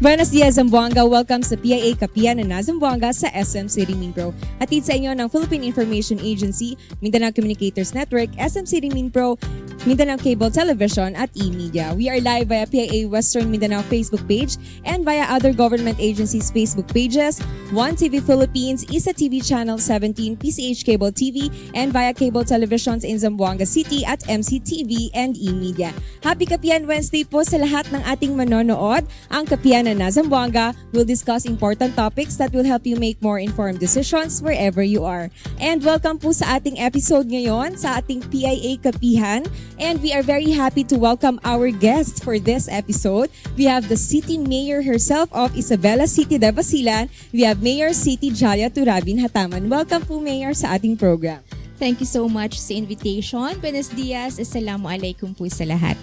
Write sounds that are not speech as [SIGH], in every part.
Buenos dias, Zamboanga. Welcome sa PIA Kapiyan na Zamboanga sa SM City Minpro. Hatid sa inyo ng Philippine Information Agency, Mindanao Communicators Network, SM City Minpro, Mindanao Cable Television at eMedia. We are live via PIA Western Mindanao Facebook page and via other government agencies' Facebook pages, One TV Philippines, Isa TV Channel 17, PCH Cable TV, and via cable televisions in Zamboanga City at MCTV and eMedia. Happy Kapiyan Wednesday po sa lahat ng ating manonood. Ang Kapiyan na Zamboanga will discuss important topics that will help you make more informed decisions wherever you are. And welcome po sa ating episode ngayon sa ating PIA Kapihan. And we are very happy to welcome our guest for this episode. We have the City Mayor herself of Isabela City de Basilan. We have Mayor City Jalia Turabin Hataman. Welcome po Mayor sa ating program. Thank you so much sa invitation. Buenos dias. Assalamualaikum po sa lahat.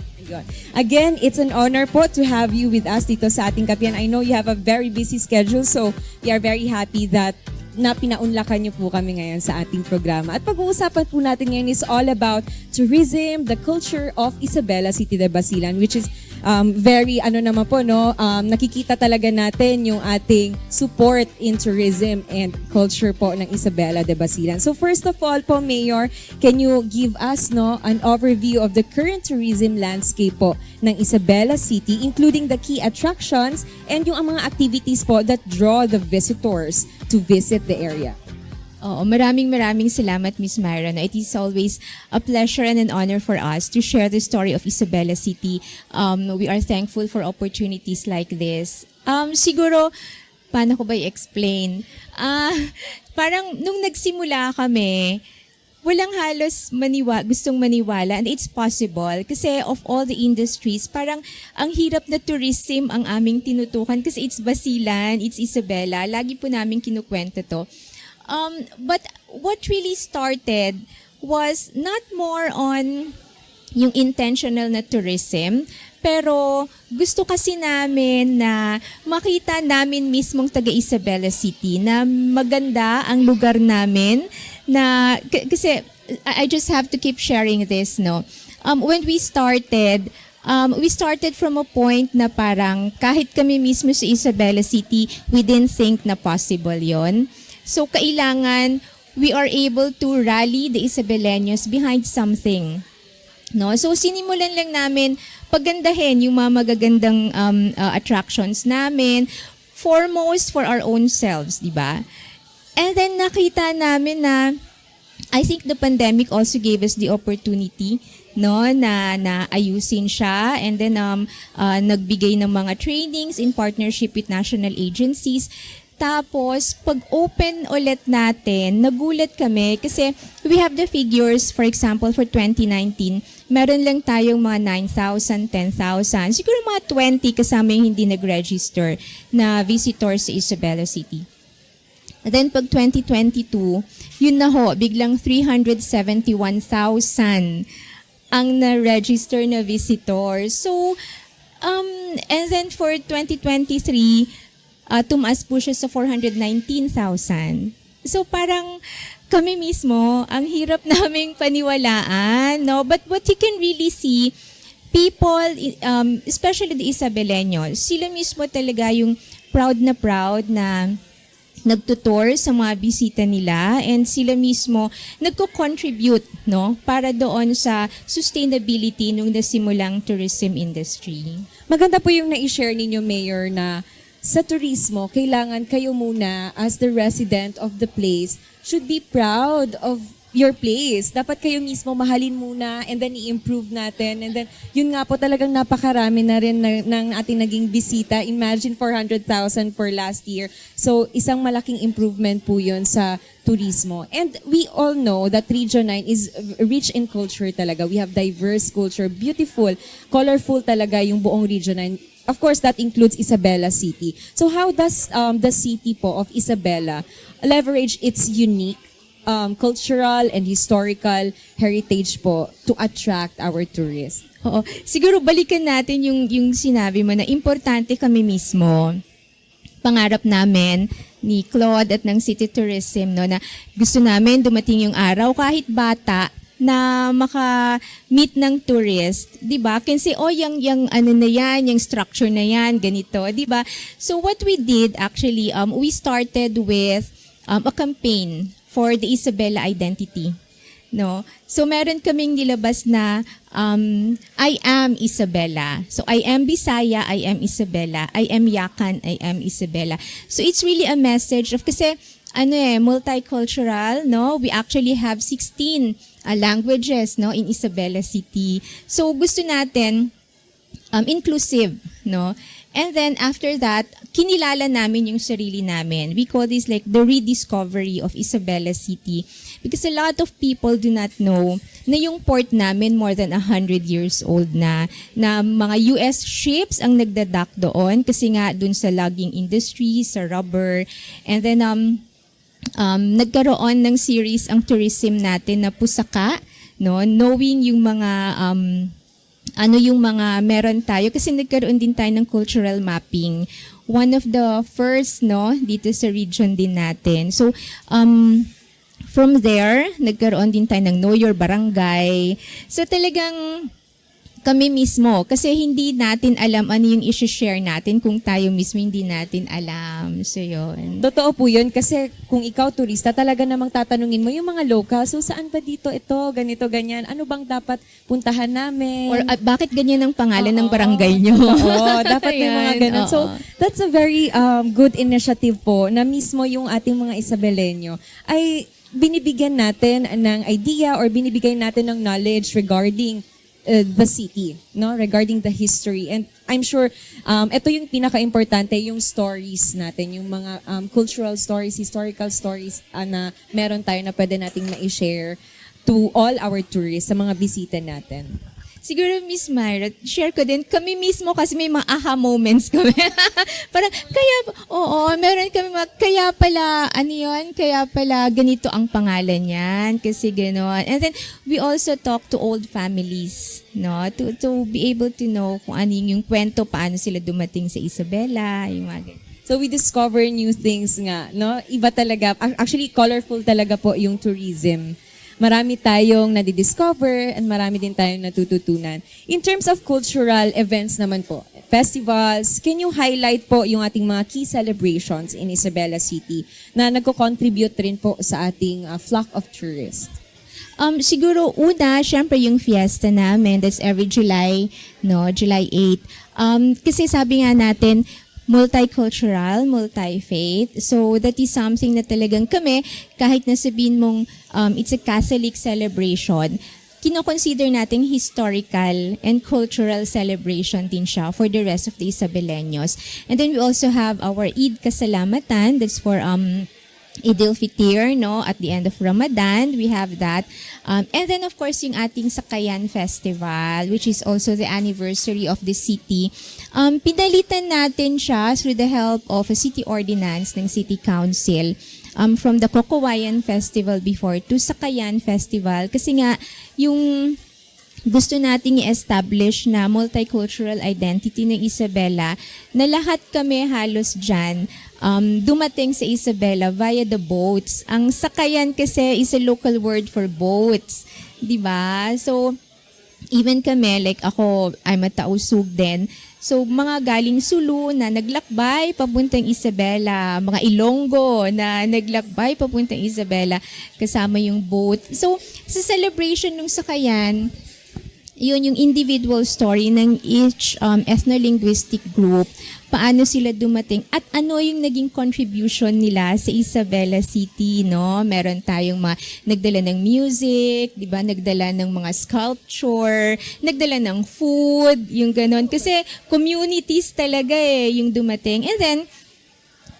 Again, it's an honor po to have you with us dito sa ating kapiyan. I know you have a very busy schedule so we are very happy that na pinaunlakan niyo po kami ngayon sa ating programa. At pag-uusapan po natin ngayon is all about tourism, the culture of Isabela City de Basilan which is um, very ano naman po no um, nakikita talaga natin yung ating support in tourism and culture po ng Isabela de Basilan. So first of all po Mayor, can you give us no an overview of the current tourism landscape po ng Isabela City including the key attractions and yung mga activities po that draw the visitors to visit the area. Oo, maraming maraming salamat Miss Myra. No? It is always a pleasure and an honor for us to share the story of Isabela City. Um, we are thankful for opportunities like this. Um, siguro, paano ko ba i-explain? Ah, [LAUGHS] parang nung nagsimula kami, walang halos maniwa, gustong maniwala and it's possible kasi of all the industries, parang ang hirap na tourism ang aming tinutukan kasi it's Basilan, it's Isabela. Lagi po namin kinukwento to. Um, but what really started was not more on yung intentional na tourism, pero gusto kasi namin na makita namin mismong taga Isabela City na maganda ang lugar namin na kasi I just have to keep sharing this no. Um, when we started um, we started from a point na parang kahit kami mismo sa Isabela City, we didn't think na possible yon. So, kailangan we are able to rally the Isabeleños behind something. No? So, sinimulan lang namin pagandahin yung mga magagandang um, uh, attractions namin, foremost for our own selves, di ba? And then nakita namin na I think the pandemic also gave us the opportunity no na na ayusin siya and then um uh, nagbigay ng mga trainings in partnership with national agencies tapos pag open ulit natin nagulat kami kasi we have the figures for example for 2019 meron lang tayong mga 9,000 10,000 siguro mga 20 kasama yung hindi nag-register na visitors sa Isabela City And then pag 2022, yun na ho, biglang 371,000 ang na-register na visitors. So, um, and then for 2023, uh, tumaas po siya sa 419,000. So parang kami mismo, ang hirap [LAUGHS] naming paniwalaan, no? But what you can really see, people, um, especially the Isabeleños, sila mismo talaga yung proud na proud na nagtutour sa mga bisita nila and sila mismo nagko-contribute no para doon sa sustainability nung nasimulang tourism industry. Maganda po yung na-share ninyo, Mayor, na sa turismo, kailangan kayo muna as the resident of the place should be proud of your place. Dapat kayo mismo mahalin muna and then i-improve natin. And then, yun nga po talagang napakarami na rin na, ng ating naging bisita. Imagine 400,000 for last year. So, isang malaking improvement po yun sa turismo. And we all know that Region 9 is rich in culture talaga. We have diverse culture, beautiful, colorful talaga yung buong Region 9 of course, that includes Isabela City. So how does um, the city po of Isabela leverage its unique um, cultural and historical heritage po to attract our tourists? Oo. Siguro balikan natin yung yung sinabi mo na importante kami mismo. Pangarap namin ni Claude at ng City Tourism no na gusto namin dumating yung araw kahit bata na maka-meet ng tourist, 'di ba? Can say, oh, yung yung ano na 'yan, yung structure na 'yan, ganito, 'di ba? So what we did actually, um we started with um, a campaign for the Isabela identity. No? So meron kaming nilabas na um, I am Isabela. So I am Bisaya, I am Isabela. I am Yakan, I am Isabela. So it's really a message of kasi ano eh, multicultural, no? We actually have 16 uh, languages, no, in Isabela City. So gusto natin um, inclusive, no? And then after that, kinilala namin yung sarili namin. We call this like the rediscovery of Isabela City. Because a lot of people do not know na yung port namin more than 100 years old na. Na mga US ships ang nagdadak doon kasi nga dun sa logging industry, sa rubber. And then um, um, nagkaroon ng series ang tourism natin na pusaka, no? knowing yung mga um, ano yung mga meron tayo kasi nagkaroon din tayo ng cultural mapping. One of the first no dito sa region din natin. So um from there, nagkaroon din tayo ng Know Your Barangay. So talagang kami mismo kasi hindi natin alam ano yung i-share natin kung tayo mismo hindi natin alam. So yun. Totoo po yun kasi kung ikaw turista, talaga namang tatanungin mo yung mga local, so saan ba dito ito, ganito, ganyan, ano bang dapat puntahan namin? Or at bakit ganyan ang pangalan ng Oo. barangay nyo? Oo, [LAUGHS] dapat may mga Ayan, ganun. So, oo. that's a very um, good initiative po na mismo yung ating mga Isabelenyo ay binibigyan natin ng idea or binibigyan natin ng knowledge regarding uh, the city, no? Regarding the history. And I'm sure um, ito yung pinaka-importante, yung stories natin, yung mga um, cultural stories, historical stories uh, na meron tayo na pwede nating ma-share to all our tourists sa mga bisita natin. Siguro, Miss Myra, share ko din, kami mismo kasi may mga aha moments kami. [LAUGHS] Parang, kaya, oo, meron kami mga, kaya pala, ano yun, kaya pala ganito ang pangalan niyan, kasi gano'n. And then, we also talk to old families, no, to, to be able to know kung ano yung, kwento, paano sila dumating sa Isabela, yung mga. So we discover new things nga, no? Iba talaga. Ac- Actually, colorful talaga po yung tourism. Marami tayong nadidiscover and marami din tayong natututunan. In terms of cultural events naman po, festivals, can you highlight po yung ating mga key celebrations in Isabela City na nagko-contribute rin po sa ating uh, flock of tourists? Um, siguro una, syempre yung fiesta namin, that's every July, no, July 8. Um, kasi sabi nga natin, multicultural, multi-faith. So that is something na talagang kami, kahit na sabihin mong um, it's a Catholic celebration, kinoconsider natin historical and cultural celebration din siya for the rest of the Isabeleños. And then we also have our Eid Kasalamatan, that's for um, Eid al-Fitr, no, at the end of Ramadan, we have that. Um, and then, of course, yung ating Sakayan Festival, which is also the anniversary of the city. Um, pinalitan natin siya through the help of a city ordinance ng City Council um, from the Cocowayan Festival before to Sakayan Festival. Kasi nga, yung gusto nating i-establish na multicultural identity ng Isabela na lahat kami halos dyan um, dumating sa Isabela via the boats. Ang sakayan kasi is a local word for boats. ba? So, even kami, like ako, I'm a tausug din. So, mga galing Sulu na naglakbay papuntang Isabela, mga Ilonggo na naglakbay papuntang Isabela, kasama yung boat. So, sa celebration ng sakayan, yun yung individual story ng each um, ethno-linguistic group, paano sila dumating at ano yung naging contribution nila sa Isabela City, no? Meron tayong mga nagdala ng music, 'di ba? Nagdala ng mga sculpture, nagdala ng food, yung ganon kasi communities talaga eh yung dumating. And then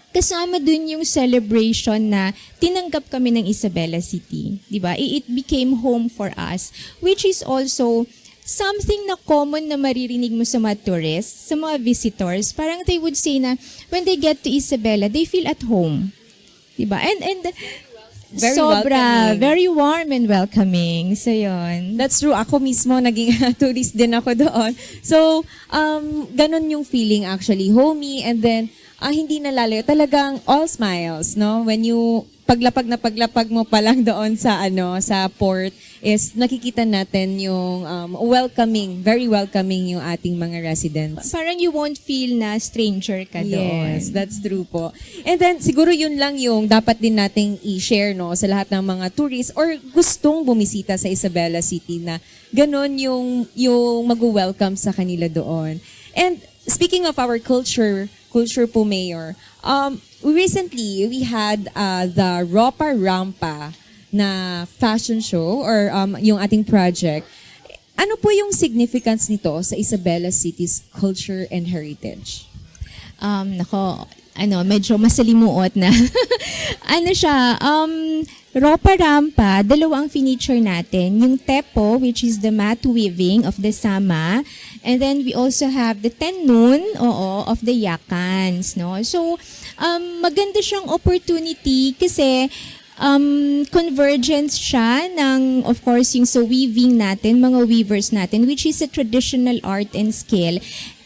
kasama dun yung celebration na tinanggap kami ng Isabela City, 'di ba? It became home for us, which is also something na common na maririnig mo sa mga tourists, sa mga visitors. Parang they would say na when they get to Isabela, they feel at home. 'Di ba? And and Very sobra, welcoming. very warm and welcoming. So, yun. That's true. Ako mismo, naging [LAUGHS] tourist din ako doon. So, um, ganun yung feeling actually. Homey and then, ah, hindi nalalayo. Talagang all smiles, no? When you paglapag na paglapag mo pa lang doon sa ano sa port is nakikita natin yung um, welcoming, very welcoming yung ating mga residents. Parang you won't feel na stranger ka doon. Yes, that's true po. And then siguro yun lang yung dapat din nating i-share no sa lahat ng mga tourists or gustong bumisita sa Isabela City na ganon yung yung mag-welcome sa kanila doon. And speaking of our culture, culture po mayor, um recently we had uh, the Ropa Rampa na fashion show or um, yung ating project. Ano po yung significance nito sa Isabela City's culture and heritage? um, nako, ano, medyo masalimuot na. [LAUGHS] ano siya, um, Ropa Rampa, dalawa ang feature natin. Yung Tepo, which is the mat weaving of the Sama. And then we also have the Tenun, oo, of the Yakans, no? So, um, maganda siyang opportunity kasi um, convergence siya ng, of course, yung sa weaving natin, mga weavers natin, which is a traditional art and skill.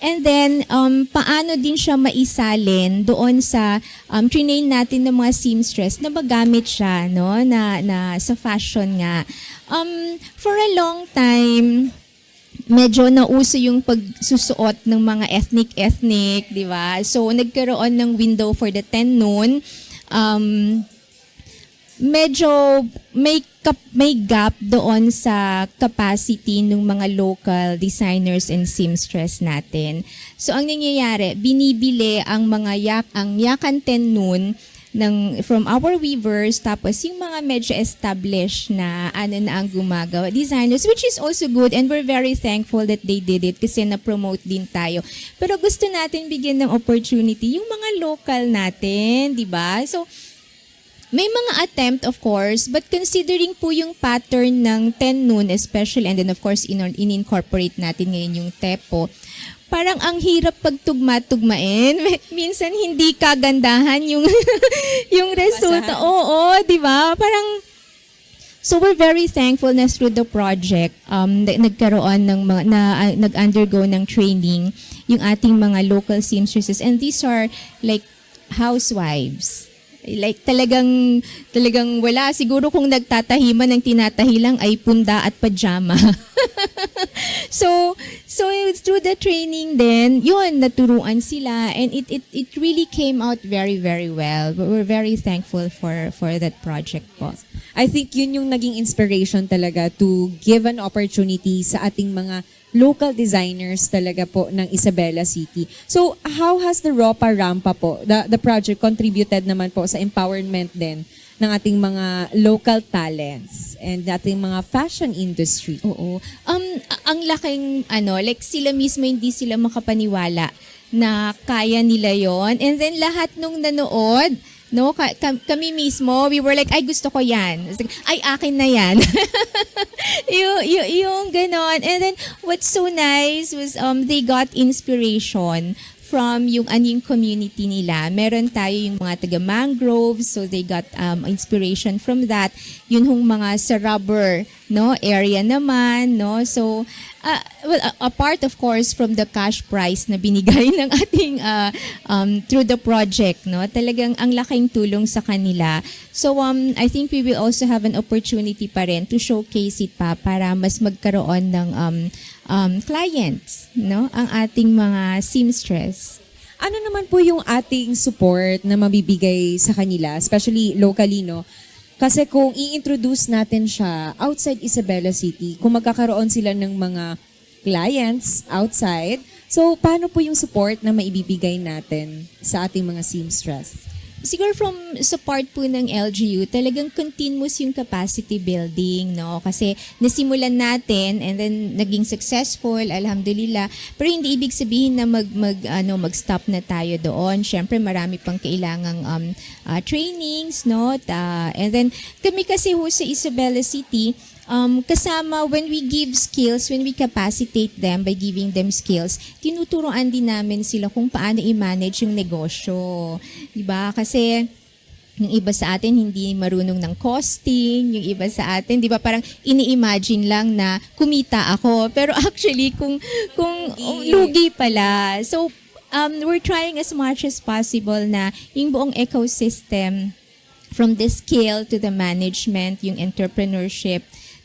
And then, um, paano din siya maisalin doon sa um, trinain natin ng mga seamstress na magamit siya, no? Na, na sa fashion nga. Um, for a long time, medyo nauso yung pagsusuot ng mga ethnic-ethnic, di ba? So, nagkaroon ng window for the 10 noon. Um, medyo may kap, may gap doon sa capacity ng mga local designers and seamstress natin. So ang nangyayari, binibili ang mga yak ang yakan ten noon ng from our weavers tapos yung mga medyo established na ano na ang gumagawa designers which is also good and we're very thankful that they did it kasi na-promote din tayo. Pero gusto natin bigyan ng opportunity yung mga local natin di ba? So may mga attempt, of course, but considering po yung pattern ng 10 noon, especially, and then of course, in- in-incorporate natin ngayon yung tepo, parang ang hirap pagtugma-tugmain. [LAUGHS] Minsan hindi kagandahan yung [LAUGHS] yung resulta. Basahan. Oo, di ba? Parang So we're very thankful na through the project um na- nagkaroon ng mga na uh, nag-undergo ng training yung ating mga local seamstresses and these are like housewives. Like talagang talagang wala siguro kung nagtatahiman ng tinatahi lang ay punda at pajama. [LAUGHS] so so through the training then yun naturuan sila and it it it really came out very very well. We're very thankful for for that project po. I think yun yung naging inspiration talaga to give an opportunity sa ating mga local designers talaga po ng Isabela City. So, how has the ROPA Rampa po, the, the project contributed naman po sa empowerment din ng ating mga local talents and ating mga fashion industry? Oo. Um, ang laking, ano, like sila mismo hindi sila makapaniwala na kaya nila yon And then lahat nung nanood, no, ka- ka- kami mismo, we were like, ay gusto ko yan. Like, Ay, akin na yan. [LAUGHS] yung, yung, yung ganon. And then, what's so nice was um, they got inspiration from yung aning community nila. Meron tayo yung mga taga mangroves, so they got um, inspiration from that. Yun hong mga sa rubber no area naman, no. So uh, well, a- apart of course from the cash prize na binigay [LAUGHS] ng ating uh, um, through the project, no. Talagang ang laking tulong sa kanila. So um I think we will also have an opportunity pa rin to showcase it pa para mas magkaroon ng um, um, clients, no, ang ating mga seamstress. Ano naman po yung ating support na mabibigay sa kanila, especially locally, no? Kasi kung i-introduce natin siya outside Isabela City, kung magkakaroon sila ng mga clients outside, so paano po yung support na maibibigay natin sa ating mga seamstress? Siguro from sa part po ng LGU, talagang continuous yung capacity building, no? Kasi nasimulan natin and then naging successful, alhamdulillah. Pero hindi ibig sabihin na mag, mag, ano, mag-stop na tayo doon. Siyempre, marami pang kailangang um, uh, trainings, no? Ta- and then, kami kasi ho sa Isabela City, um, kasama when we give skills, when we capacitate them by giving them skills, tinuturoan din namin sila kung paano i-manage yung negosyo. Diba? Kasi yung iba sa atin hindi marunong ng costing, yung iba sa atin, 'di ba, parang ini-imagine lang na kumita ako, [LAUGHS] pero actually kung kung Lugi. lugi pala. So um, we're trying as much as possible na yung buong ecosystem from the scale to the management, yung entrepreneurship,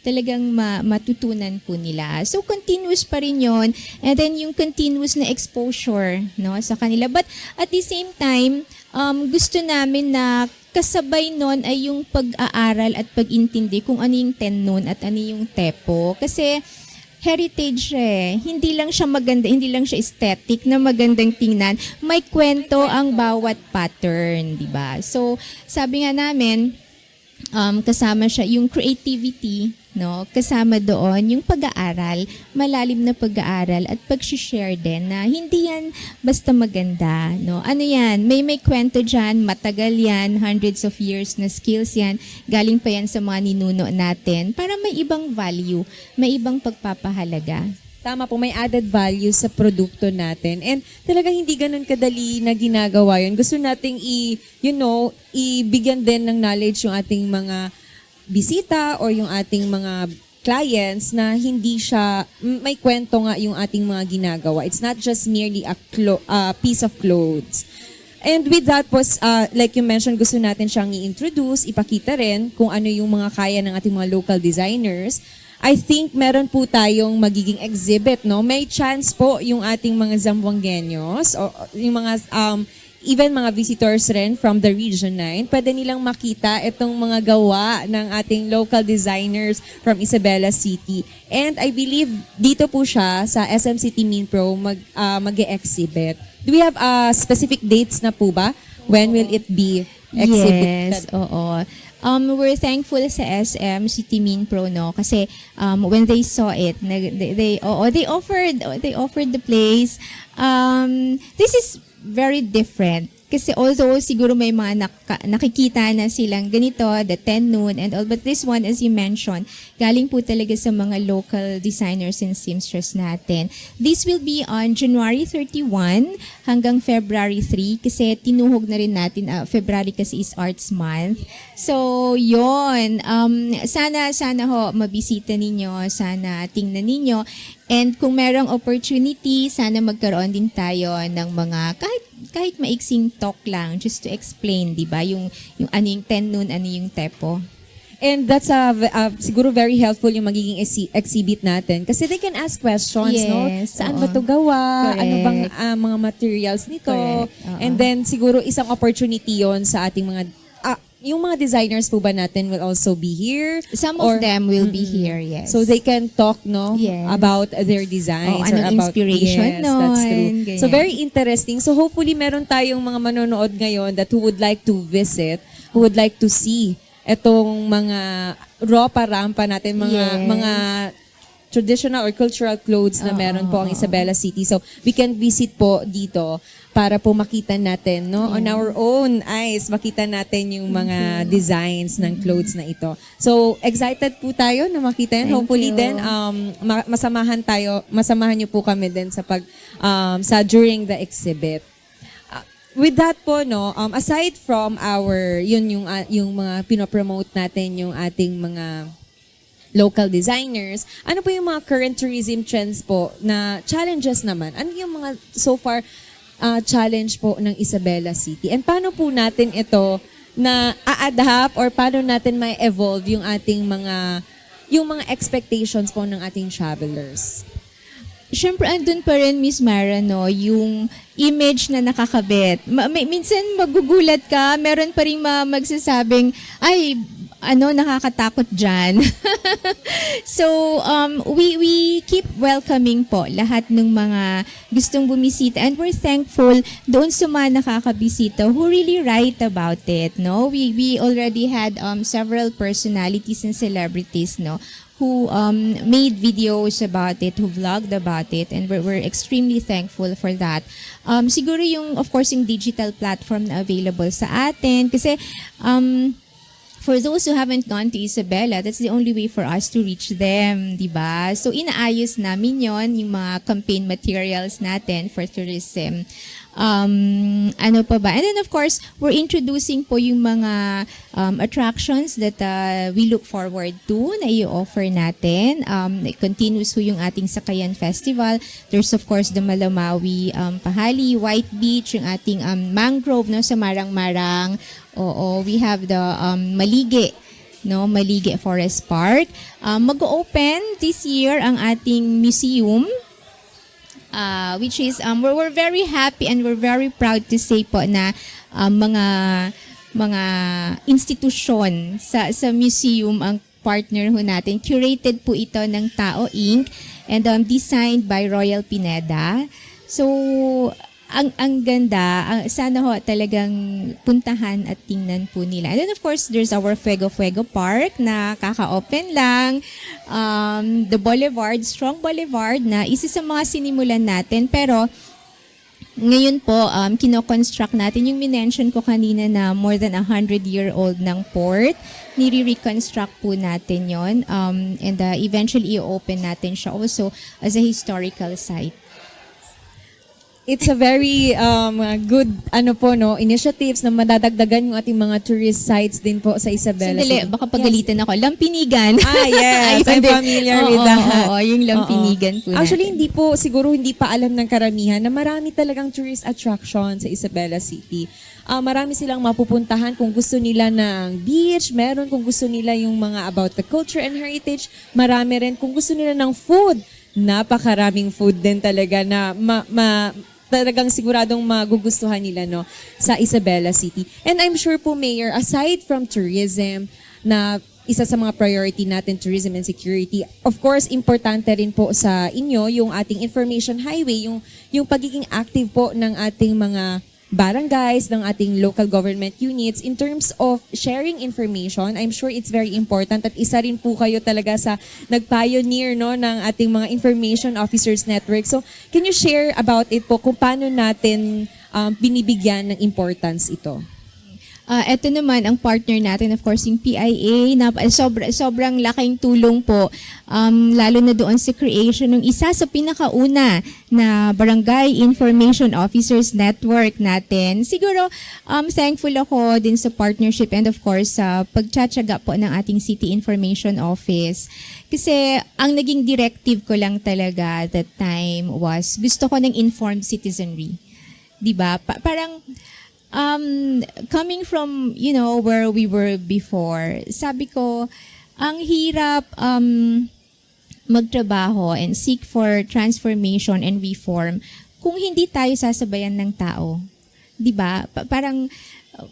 talagang ma- matutunan po nila. So, continuous pa rin yun. And then, yung continuous na exposure no, sa kanila. But at the same time, um, gusto namin na kasabay nun ay yung pag-aaral at pag-intindi kung ano yung tenon at ano yung tepo. Kasi, heritage eh. Hindi lang siya maganda, hindi lang siya aesthetic na magandang tingnan. May kwento ang bawat pattern, di ba? So, sabi nga namin, um, kasama siya yung creativity, no? Kasama doon yung pag-aaral, malalim na pag-aaral at pag-share din na hindi yan basta maganda, no? Ano yan? May may kwento diyan, matagal yan, hundreds of years na skills yan. Galing pa yan sa mga ninuno natin para may ibang value, may ibang pagpapahalaga. Tama po, may added value sa produkto natin. And talaga hindi ganun kadali na ginagawa yun. Gusto nating i, you know, ibigyan din ng knowledge yung ating mga bisita or yung ating mga clients na hindi siya, may kwento nga yung ating mga ginagawa. It's not just merely a clo- a piece of clothes. And with that po, uh, like you mentioned, gusto natin siyang i-introduce, ipakita rin kung ano yung mga kaya ng ating mga local designers. I think meron po tayong magiging exhibit, no? May chance po yung ating mga Zamboangueños, o o yung mga, um, even mga visitors rin from the Region 9, pwede nilang makita itong mga gawa ng ating local designers from Isabela City. And I believe dito po siya sa SM City Minpro mag, uh, mag-exhibit. Do we have uh, specific dates na po ba? When will it be exhibited? Yes, oo. Um, we're thankful sa SM City Min Pro no? Kasi um, when they saw it nag, they, they oo, they offered they offered the place. Um, this is very different kasi although siguro may mga naka- nakikita na silang ganito, the 10 noon and all, but this one, as you mentioned, galing po talaga sa mga local designers and seamstress natin. This will be on January 31 hanggang February 3 kasi tinuhog na rin natin, ah, February kasi is Arts Month. So, yon um, sana, sana ho, mabisita ninyo, sana tingnan ninyo. And kung merong opportunity, sana magkaroon din tayo ng mga kahit kahit maiksing talk lang just to explain, 'di ba? Yung yung ano yung ten noon, ano yung tepo. And that's a, uh, siguro very helpful yung magiging exhi- exhibit natin. Kasi they can ask questions, no? Yes, Saan oo. ba to gawa? Ano Correct. bang ah, mga materials nito? Correct, oo. And then siguro isang opportunity yon sa ating mga, yung mga designers po ba natin will also be here? Some Or- of them will be here, yes. So they can talk, no? Yes. About their designs. Oh, or anong about, inspiration yes, that's true. ganyan. So very interesting. So hopefully meron tayong mga manonood ngayon that who would like to visit, who would like to see etong mga raw parampa natin, mga Yes. mga traditional or cultural clothes na Oo, meron po ang oo. Isabela City. So we can visit po dito para po makita natin no on our own eyes makita natin yung mga Mm-hmm. designs ng clothes na ito. So excited po tayo na makita yan. Thank Hopefully you. then um ma- masamahan tayo, masamahan niyo po kami din sa pag um, sa during the exhibit. With that po no, um, aside from our yun yung uh, yung mga pinopromote natin yung ating mga local designers, ano po yung mga current tourism trends po na challenges naman? Ano yung mga so far uh, challenge po ng Isabela City? And paano po natin ito na a-adapt or paano natin may evolve yung ating mga yung mga expectations po ng ating travelers? Siyempre, andun pa rin, Miss Mara, no, yung image na nakakabit. Ma- may, minsan magugulat ka, meron pa rin ma- magsasabing, ay, ano, nakakatakot dyan. [LAUGHS] so, um, we, we keep welcoming po lahat ng mga gustong bumisita and we're thankful doon sa mga nakakabisita who really write about it, no? We, we already had um, several personalities and celebrities, no? who um, made videos about it, who vlogged about it, and we're, we're extremely thankful for that. Um, siguro yung, of course, yung digital platform na available sa atin, kasi um, for those who haven't gone to Isabela, that's the only way for us to reach them, di ba? So, inaayos namin yon yung mga campaign materials natin for tourism. Um, ano pa ba? And then of course, we're introducing po yung mga um, attractions that uh, we look forward to na i-offer natin. Um, continuous po yung ating Sakayan Festival. There's of course the Malamawi um, Pahali, White Beach, yung ating um, mangrove no, sa Marang-Marang. Oo, we have the um, Malige no Malige Forest Park. Um, mag-open this year ang ating museum uh, which is um, we're, we're very happy and we're very proud to say po na um, mga mga institusyon sa sa museum ang partner ho natin. Curated po ito ng Tao Inc. and um, designed by Royal Pineda. So, ang ang ganda, ang, sana ho talagang puntahan at tingnan po nila. And then of course, there's our Fuego Fuego Park na kaka-open lang. Um, the Boulevard, Strong Boulevard na isa sa mga sinimulan natin. Pero ngayon po, um, kino-construct natin yung minention ko kanina na more than 100-year-old ng port. Nire-reconstruct po natin yon um, and uh, eventually i-open natin siya also as a historical site. It's a very um, good ano po no initiatives na madadagdagan yung ating mga tourist sites din po sa Isabela. Sandali, City. baka pagalitan ako. Lampinigan. Ah, yes. [LAUGHS] I'm familiar Oo, with that. Oo, oo, yung lampinigan Oo. po Actually, natin. hindi po, siguro hindi pa alam ng karamihan na marami talagang tourist attraction sa Isabela City. Ah, marami silang mapupuntahan kung gusto nila ng beach, meron kung gusto nila yung mga about the culture and heritage, marami rin kung gusto nila ng food. Napakaraming food din talaga na ma, ma- talagang siguradong magugustuhan nila no sa Isabela City. And I'm sure po Mayor, aside from tourism na isa sa mga priority natin, tourism and security. Of course, importante rin po sa inyo yung ating information highway, yung, yung pagiging active po ng ating mga barangays, ng ating local government units in terms of sharing information. I'm sure it's very important at isa rin po kayo talaga sa nag-pioneer no, ng ating mga information officers network. So, can you share about it po kung paano natin um, binibigyan ng importance ito? Ah, ito naman ang partner natin of course yung PIA na sobra, sobrang laking tulong po um, lalo na doon sa creation ng isa sa pinakauna na Barangay Information Officers Network natin. Siguro um, thankful ako din sa partnership and of course sa pagtsatsaga po ng ating City Information Office. Kasi ang naging directive ko lang talaga at that time was gusto ko ng informed citizenry. 'Di ba? Pa- parang um, coming from, you know, where we were before, sabi ko, ang hirap um, magtrabaho and seek for transformation and reform kung hindi tayo sasabayan ng tao. 'Di ba? Pa- parang uh,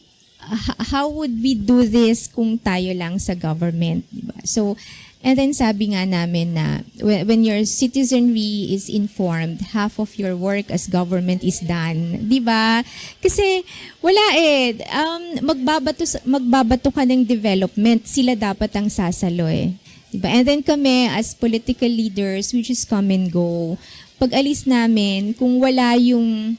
how would we do this kung tayo lang sa government, 'di ba? So and then sabi nga namin na when, your citizenry is informed, half of your work as government is done, 'di ba? Kasi wala eh um magbabato magbabato ka ng development, sila dapat ang sasalo eh. Diba? And then kami as political leaders, we just come and go. Pag alis namin, kung wala yung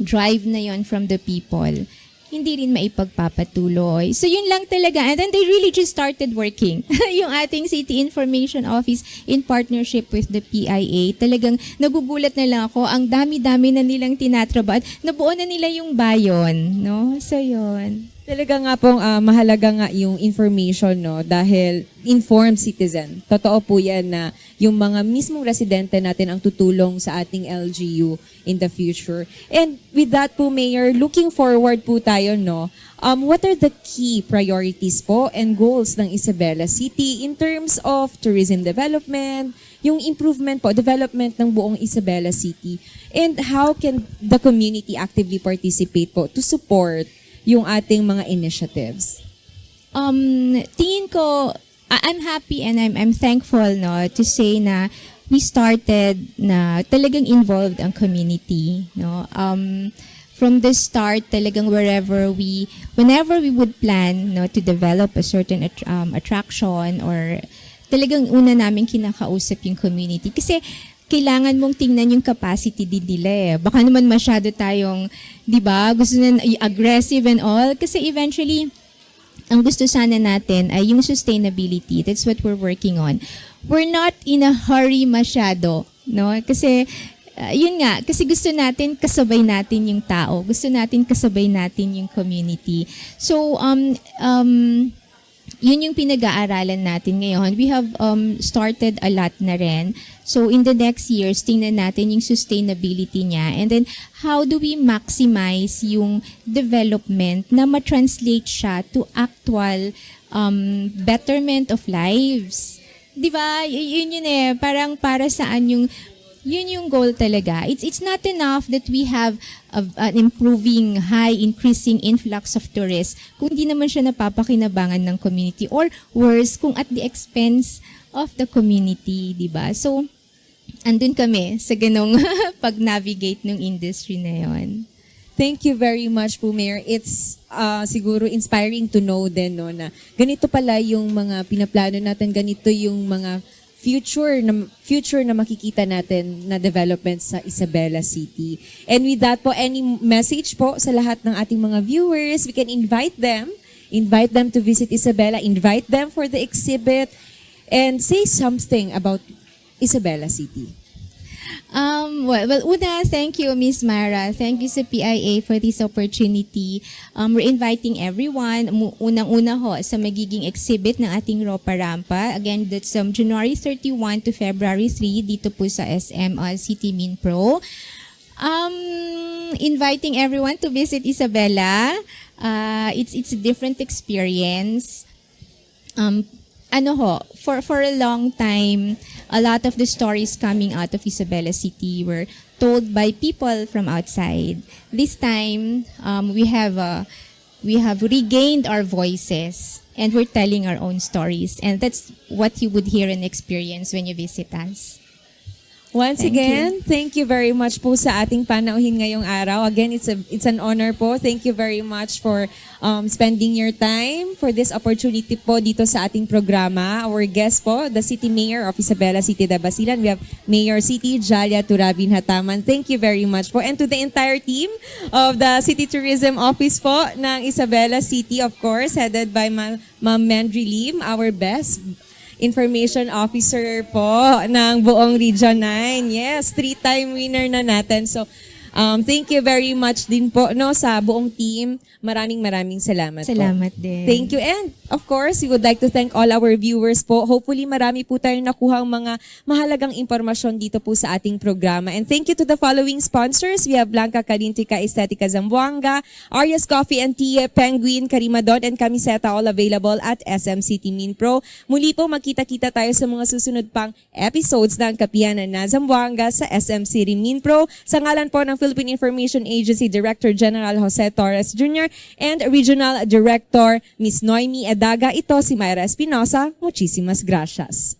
drive na yon from the people, hindi rin maipagpapatuloy. So yun lang talaga. And then they really just started working. [LAUGHS] yung ating City Information Office in partnership with the PIA, talagang nagugulat na lang ako. Ang dami-dami na nilang tinatrabaho. at Nabuo na nila yung bayon. No? So yun. Talaga nga pong ah, mahalaga nga yung information no dahil informed citizen. Totoo po yan na yung mga mismong residente natin ang tutulong sa ating LGU in the future. And with that po Mayor, looking forward po tayo no. Um, what are the key priorities po and goals ng Isabela City in terms of tourism development, yung improvement po, development ng buong Isabela City, and how can the community actively participate po to support yung ating mga initiatives. um, tingin ko, I'm happy and I'm, I'm thankful no, to say na we started na talagang involved ang community. No? Um, from the start, talagang wherever we, whenever we would plan no, to develop a certain att- um, attraction or talagang una namin kinakausap yung community. Kasi kailangan mong tingnan yung capacity din nila eh. Baka naman masyado tayong, di ba, gusto na aggressive and all. Kasi eventually, ang gusto sana natin ay yung sustainability. That's what we're working on. We're not in a hurry masyado, no? Kasi uh, yun nga, kasi gusto natin kasabay natin yung tao. Gusto natin kasabay natin yung community. So, um, um, yun yung pinag-aaralan natin ngayon. We have um, started a lot na rin. So in the next years, tingnan natin yung sustainability niya. And then, how do we maximize yung development na ma-translate siya to actual um, betterment of lives? Di ba? Y- yun yun eh. Parang para saan yung yun yung goal talaga. It's it's not enough that we have a, an improving, high, increasing influx of tourists kung di naman siya napapakinabangan ng community or worse, kung at the expense of the community, di ba? So, andun kami sa ganong [LAUGHS] pag-navigate ng industry na yon. Thank you very much po, Mayor. It's uh, siguro inspiring to know din no, na ganito pala yung mga pinaplano natin, ganito yung mga future na future na makikita natin na development sa Isabela City. And with that po, any message po sa lahat ng ating mga viewers, we can invite them, invite them to visit Isabela, invite them for the exhibit, and say something about Isabela City. Um, well, well, una, thank you, Miss Mara. Thank you sa PIA for this opportunity. Um, we're inviting everyone, unang-una ho, sa magiging exhibit ng ating Ropa Rampa. Again, that's um, January 31 to February 3 dito po sa SM uh, City Min Pro. Um, inviting everyone to visit Isabela. Uh, it's it's a different experience um, ano ho, for, for a long time, a lot of the stories coming out of Isabela City were told by people from outside. This time, um, we have uh, we have regained our voices and we're telling our own stories. And that's what you would hear and experience when you visit us. Once Thank again, thank you very much po sa ating panauhin ngayong araw. Again, it's a it's an honor po. Thank you very much for um, spending your time for this opportunity po dito sa ating programa. Our guest po, the City Mayor of Isabela City de Basilan. We have Mayor City Jalia Turabin Hataman. Thank you very much po. And to the entire team of the City Tourism Office po ng Isabela City, of course, headed by Ma- Ma'am Mandri Lim, our best Information Officer po ng buong Region 9. Yes, three-time winner na natin. So, um, thank you very much din po no sa buong team. Maraming maraming salamat po. Salamat din. Thank you. And of course, we would like to thank all our viewers po. Hopefully, marami po tayong nakuhang mga mahalagang impormasyon dito po sa ating programa. And thank you to the following sponsors. We have Blanca Carintica Estetica Zamboanga, Arias Coffee and Tea, Penguin, Karimadon, and Camiseta all available at SM City Min Pro. Muli po, magkita-kita tayo sa mga susunod pang episodes ng Kapiyanan na Zamboanga sa SM City Min Pro. Sa ngalan po ng Philippine Information Agency Director General Jose Torres Jr. and Regional Director Ms. Noemi Edaga. Ito si Mayra Espinosa. Muchísimas gracias.